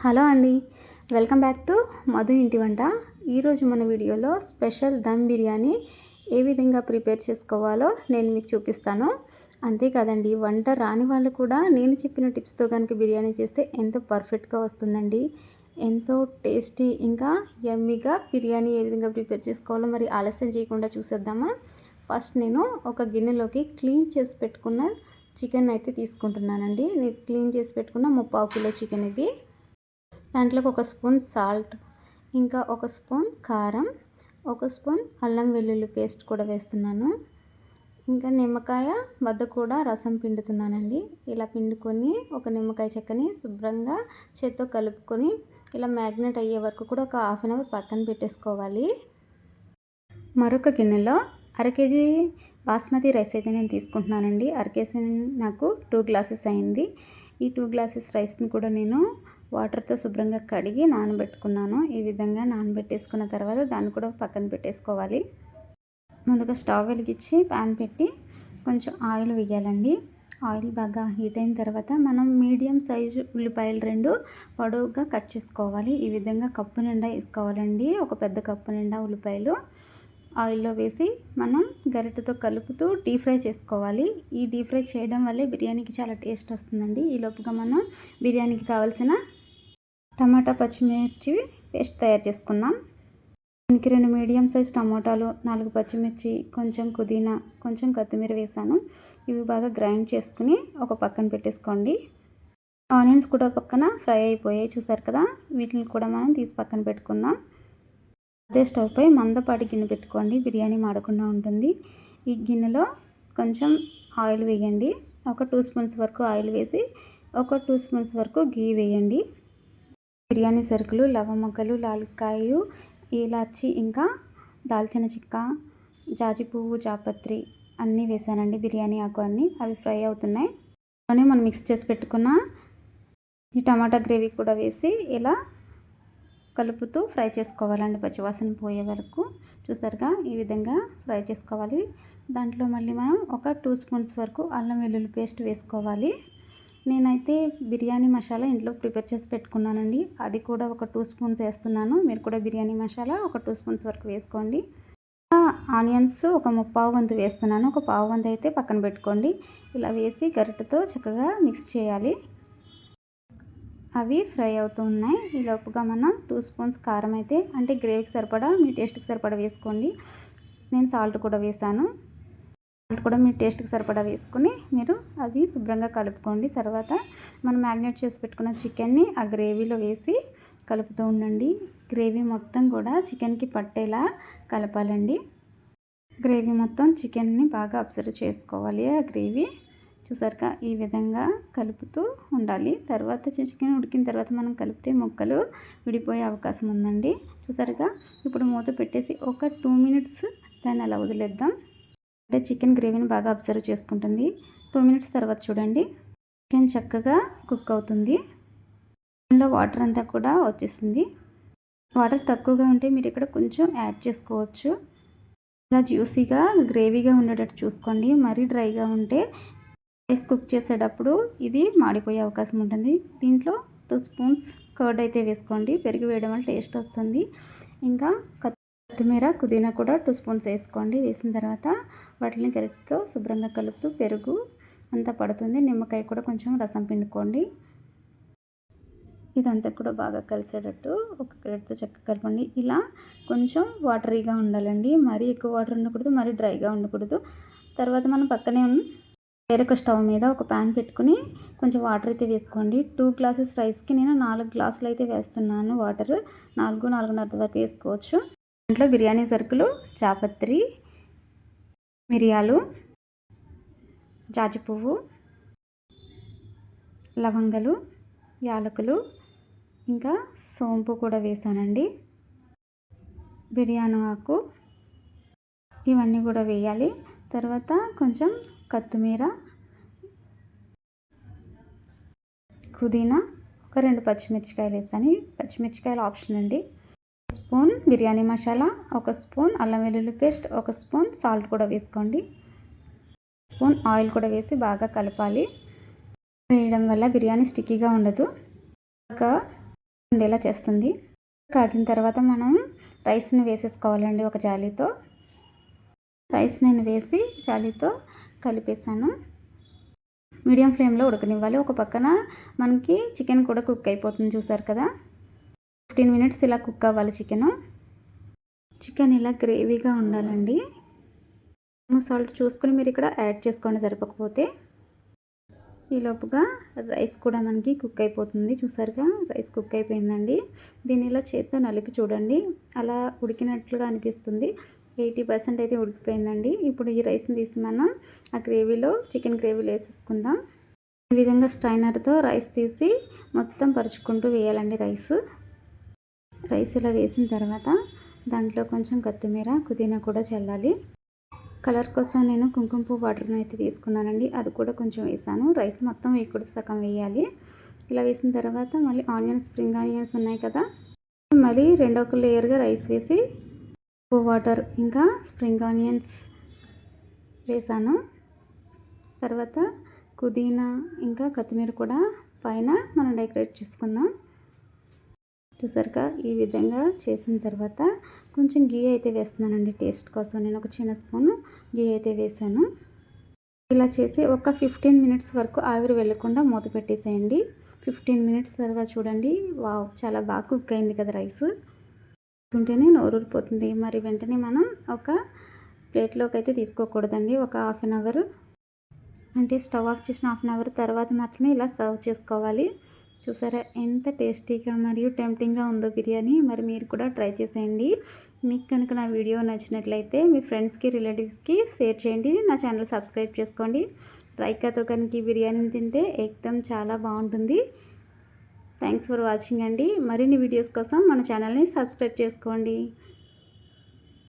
Hello అండి welcome back to Madhu ఇంటి వంట. ఈరోజు మన వీడియోలో స్పెషల్ దమ్ బిర్యానీ ఏ విధంగా ప్రిపేర్ చేసుకోవాలో నేను మీకు చూపిస్తాను. అంతేకాదండి వంట రాని వాళ్ళు కూడా నేను చెప్పిన టిప్స్తో కనుక బిర్యానీ చేస్తే ఎంతో పర్ఫెక్ట్గా వస్తుందండి. ఎంతో టేస్టీ ఇంకా యమ్మీగా బిర్యానీ ఏ విధంగా ప్రిపేర్ చేసుకోవాలో మరి ఆలస్యం చేయకుండా చూసేద్దామా? ఫస్ట్ నేను ఒక గిన్నెలోకి క్లీన్ చేసి పెట్టుకున్న చికెన్ అయితే తీసుకుంటున్నానండి. నేను క్లీన్ చేసి పెట్టుకున్న ముప్పావు కిలో చికెన్ ఇది. దాంట్లోకి ఒక స్పూన్ సాల్ట్ ఇంకా ఒక స్పూన్ కారం ఒక స్పూన్ అల్లం వెల్లుల్లి పేస్ట్ కూడా వేస్తున్నాను. ఇంకా నిమ్మకాయ వద్ద కూడా రసం పిండుతున్నానండి. ఇలా పిండుకొని ఒక నిమ్మకాయ చెక్కని శుభ్రంగా చేత్తో కలుపుకొని ఇలా మ్యాగ్నెట్ అయ్యే వరకు కూడా ఒక హాఫ్ అన్ అవర్ పక్కన పెట్టేసుకోవాలి. మరొక గిన్నెలో అర కేజీ బాస్మతి రైస్ అయితే నేను తీసుకుంటున్నానండి. అర కేజీ నాకు టూ గ్లాసెస్ అయింది. ఈ టూ గ్లాసెస్ రైస్ని కూడా నేను వాటర్తో శుభ్రంగా కడిగి నానబెట్టుకున్నాను. ఈ విధంగా నానబెట్టేసుకున్న తర్వాత దాన్ని కూడా పక్కన పెట్టేసుకోవాలి. ముందుగా స్టవ్ వెలిగించి ప్యాన్ పెట్టి కొంచెం ఆయిల్ వేయాలండి. ఆయిల్ బాగా హీట్ అయిన తర్వాత మనం మీడియం సైజు ఉల్లిపాయలు రెండు పొడవుగా కట్ చేసుకోవాలి. ఈ విధంగా కప్పు నిండా వేసుకోవాలండి. ఒక పెద్ద కప్పు నిండా ఉల్లిపాయలు ఆయిల్లో వేసి మనం గరిటెతో కలుపుతూ డీప్ ఫ్రై చేసుకోవాలి. ఈ డీప్ ఫ్రై చేయడం వల్లే బిర్యానీకి చాలా టేస్ట్ వస్తుందండి. ఈ లోపుగా మనం బిర్యానీకి కావాల్సిన టమాటా పచ్చిమిర్చి పేస్ట్ తయారు చేసుకుందాం. దానికి రెండు మీడియం సైజ్ టమాటాలు నాలుగు పచ్చిమిర్చి కొంచెం పుదీనా కొంచెం కొత్తిమీర వేసాను. ఇవి బాగా గ్రైండ్ చేసుకుని ఒక పక్కన పెట్టేసుకోండి. ఆనియన్స్ కూడా పక్కన ఫ్రై అయిపోయాయి చూసారు కదా? వీటిని కూడా మనం తీసి పక్కన పెట్టుకుందాం. అదే స్టవ్పై మందపాటి గిన్నె పెట్టుకోండి బిర్యానీ మాడకుండా ఉంటుంది. ఈ గిన్నెలో కొంచెం ఆయిల్ వేయండి. ఒక టూ స్పూన్స్ వరకు ఆయిల్ వేసి ఒక టూ స్పూన్స్ వరకు గీ వేయండి. బిర్యానీ సరుకులు లవంగలు లాలికాయలు ఇలాచి ఇంకా దాల్చిన చిక్క జాజి పువ్వు జాపత్రి అన్నీ వేసానండి బిర్యానీ ఆకు అన్నీ. అవి ఫ్రై అవుతున్నాయి. అలానే మనం మిక్స్ చేసి పెట్టుకున్న ఈ టమాటా గ్రేవీ కూడా వేసి ఇలా కలుపుతూ ఫ్రై చేసుకోవాలండి పచ్చివాసన పోయే వరకు. చూసారుగా? ఈ విధంగా ఫ్రై చేసుకోవాలి. దాంట్లో మళ్ళీ మనం ఒక టూ స్పూన్స్ వరకు అల్లం వెల్లుల్లి పేస్ట్ వేసుకోవాలి. నేనైతే బిర్యానీ మసాలా ఇంట్లో ప్రిపేర్ చేసి పెట్టుకున్నానండి. అది కూడా ఒక టూ స్పూన్స్ వేస్తున్నాను. మీరు కూడా బిర్యానీ మసాలా ఒక టూ స్పూన్స్ వరకు వేసుకోండి. ఆనియన్స్ ఒక ముప్పావు వంతు వేస్తున్నాను. ఒక పావు వంతు అయితే పక్కన పెట్టుకోండి. ఇలా వేసి గరిటెతో చక్కగా మిక్స్ చేయాలి. అవి ఫ్రై అవుతూ ఉన్నాయి. ఈ లోపుగా మనం టూ స్పూన్స్ కారం అయితే అంటే గ్రేవీకి సరిపడా మీ టేస్ట్కి సరిపడా వేసుకోండి. నేను సాల్ట్ కూడా వేసాను. సాల్ట్ కూడా మీ టేస్ట్కి సరిపడా వేసుకుని మీరు అది శుభ్రంగా కలుపుకోండి. తర్వాత మనం మ్యాగ్నేట్ చేసి పెట్టుకున్న చికెన్ని ఆ గ్రేవీలో వేసి కలుపుతూ ఉండండి. గ్రేవీ మొత్తం కూడా చికెన్కి పట్టేలా కలపాలండి. గ్రేవీ మొత్తం చికెన్ని బాగా అబ్జర్వ్ చేసుకోవాలి. ఆ గ్రేవీ చూసారుగా ఈ విధంగా కలుపుతూ ఉండాలి. తర్వాత చికెన్ ఉడికిన తర్వాత మనం కలిపితే ముక్కలు విడిపోయే అవకాశం ఉందండి. చూసారుగా ఇప్పుడు మూత పెట్టేసి ఒక టూ మినిట్స్ దాన్ని అలా వదిలేద్దాం. అంటే చికెన్ గ్రేవీని బాగా అబ్జర్వ్ చేసుకుంటుంది. టూ మినిట్స్ తర్వాత చూడండి. చికెన్ చక్కగా కుక్ అవుతుంది. అందులో వాటర్ అంతా కూడా వచ్చేసింది. వాటర్ తక్కువగా ఉంటే మీరు ఇక్కడ కొంచెం యాడ్ చేసుకోవచ్చు. ఇలా జ్యూసీగా గ్రేవీగా ఉండేటట్టు చూసుకోండి. మరీ డ్రైగా ఉంటే రైస్ కుక్ చేసేటప్పుడు ఇది మాడిపోయే అవకాశం ఉంటుంది. దీంట్లో టూ స్పూన్స్ కర్డ్ అయితే వేసుకోండి. పెరుగు వేయడం వల్ల టేస్ట్ వస్తుంది. ఇంకా కొత్తిమీర పుదీనా కూడా టూ స్పూన్స్ వేసుకోండి. వేసిన తర్వాత వాటిని గరిటతో శుభ్రంగా కలుపుతూ పెరుగు అంతా పడుతుంది. నిమ్మకాయ కూడా కొంచెం రసం పిండుకోండి. ఇదంతా కూడా బాగా కలిసేటట్టు ఒక గరిటతో చక్కగా కలపండి. ఇలా కొంచెం వాటరీగా ఉండాలండి. మరీ ఎక్కువ వాటర్ ఉండకూడదు మరీ డ్రైగా ఉండకూడదు. తర్వాత మనం పక్కనే వేరొక స్టవ్ మీద ఒక ప్యాన్ పెట్టుకుని కొంచెం వాటర్ అయితే వేసుకోండి. టూ గ్లాసెస్ రైస్కి నేను నాలుగు గ్లాసులు అయితే వేస్తున్నాను. వాటర్ నాలుగు నాలుగున్నర వరకు వేసుకోవచ్చు. దాంట్లో బిర్యానీ సరుకులు చాపత్రి మిరియాలు జాజి పువ్వు లవంగలు యాలకులు ఇంకా సోంపు కూడా వేసానండి. బిర్యానీ ఆకు ఇవన్నీ కూడా వేయాలి. తర్వాత కొంచెం కొత్తిమీర పుదీనా ఒక రెండు పచ్చిమిరపకాయలు వేసాను. పచ్చిమిరపకాయలు ఆప్షన్ అండి. స్పూన్ బిర్యానీ మసాలా ఒక స్పూన్ అల్లం వెల్లుల్లి పేస్ట్ ఒక స్పూన్ సాల్ట్ కూడా వేసుకోండి. స్పూన్ ఆయిల్ కూడా వేసి బాగా కలపాలి. వేయడం వల్ల బిర్యానీ స్టిక్కీగా ఉండదు. ఒక ఉండేలా చేస్తుంది. కాగిన తర్వాత మనం రైస్ని వేసేసుకోవాలండి ఒక జాలీతో. రైస్ నేను వేసి జాలీతో కలిపేసాను మీడియం ఫ్లేమ్లో ఉడకనివ్వాలి. ఒక పక్కన మనకి చికెన్ కూడా కుక్ అయిపోతుంది చూసారు కదా? ఫిఫ్టీన్ మినిట్స్ ఇలా కుక్ అవ్వాలి చికెన్. చికెన్ ఇలా గ్రేవీగా ఉండాలండి. సాల్ట్ చూసుకొని మీరు ఇక్కడ యాడ్ చేసుకోండి సరిపోకపోతే. ఈలోపుగా రైస్ కూడా మనకి కుక్ అయిపోతుంది. చూసారుగా? రైస్ కుక్ అయిపోయిందండి. దీన్ని ఇలా చేత్తో నలిపి చూడండి. అలా ఉడికినట్లుగా అనిపిస్తుంది. ఎయిటీ పర్సెంట్ అయితే ఉడికిపోయిందండి. ఇప్పుడు ఈ రైస్ని తీసి మనం ఆ గ్రేవీలో చికెన్ గ్రేవీలో వేసేసుకుందాం. ఈ విధంగా స్ట్రైనర్తో రైస్ తీసి మొత్తం పరుచుకుంటూ వేయాలండి రైస్. రైస్ ఇలా వేసిన తర్వాత దాంట్లో కొంచెం కొత్తిమీర పుదీనా కూడా చల్లాలి. కలర్ కోసం నేను కుంకుమ పువ్వు వాటర్ని అయితే తీసుకున్నానండి. అది కూడా కొంచెం వేసాను. రైస్ మొత్తం వేయకూడదు సగం వేయాలి. ఇలా వేసిన తర్వాత మళ్ళీ ఆనియన్స్ స్ప్రింగ్ ఆనియన్స్ ఉన్నాయి కదా మళ్ళీ రెండో ఒక లేయర్గా రైస్ వేసి పువ్వు వాటర్ ఇంకా స్ప్రింగ్ ఆనియన్స్ వేసాను. తర్వాత పుదీనా ఇంకా కొత్తిమీర కూడా పైన మనం డెకరేట్ చేసుకుందాం. చూసారుగా? ఈ విధంగా చేసిన తర్వాత కొంచెం గీ అయితే వేస్తున్నానండి టేస్ట్ కోసం. నేను ఒక చిన్న స్పూన్ గీ అయితే వేసాను. ఇలా చేసి ఒక ఫిఫ్టీన్ మినిట్స్ వరకు ఆవిరి వెళ్ళకుండా మూత పెట్టేసేయండి. ఫిఫ్టీన్ మినిట్స్ తర్వాత చూడండి. వావ్! చాలా బాగా కుక్ అయింది కదా రైస్. ఉంటేనే నోరూరిపోతుంది. మరి వెంటనే మనం ఒక ప్లేట్లోకి అయితే తీసుకోకూడదండి. ఒక హాఫ్ అన్ అవర్. అంటే స్టవ్ ఆఫ్ చేసిన హాఫ్ అన్ అవర్ తర్వాత మాత్రమే ఇలా సర్వ్ చేసుకోవాలి. చూసారా? ఎంత టేస్టీగా మరియు టెంప్టింగ్గా ఉందో బిర్యానీ. మరి మీరు కూడా ట్రై చేసేయండి. మీకు కనుక నా వీడియో నచ్చినట్లయితే మీ ఫ్రెండ్స్కి రిలేటివ్స్కి షేర్ చేయండి. నా ఛానల్ సబ్స్క్రైబ్ చేసుకోండి. రైకాతో కనుక బిర్యానీని తింటే ఎక్దమ్ చాలా బాగుంటుంది. థ్యాంక్స్ ఫర్ వాచింగ్ అండి. మరిన్ని వీడియోస్ కోసం మన ఛానల్ని సబ్స్క్రైబ్ చేసుకోండి.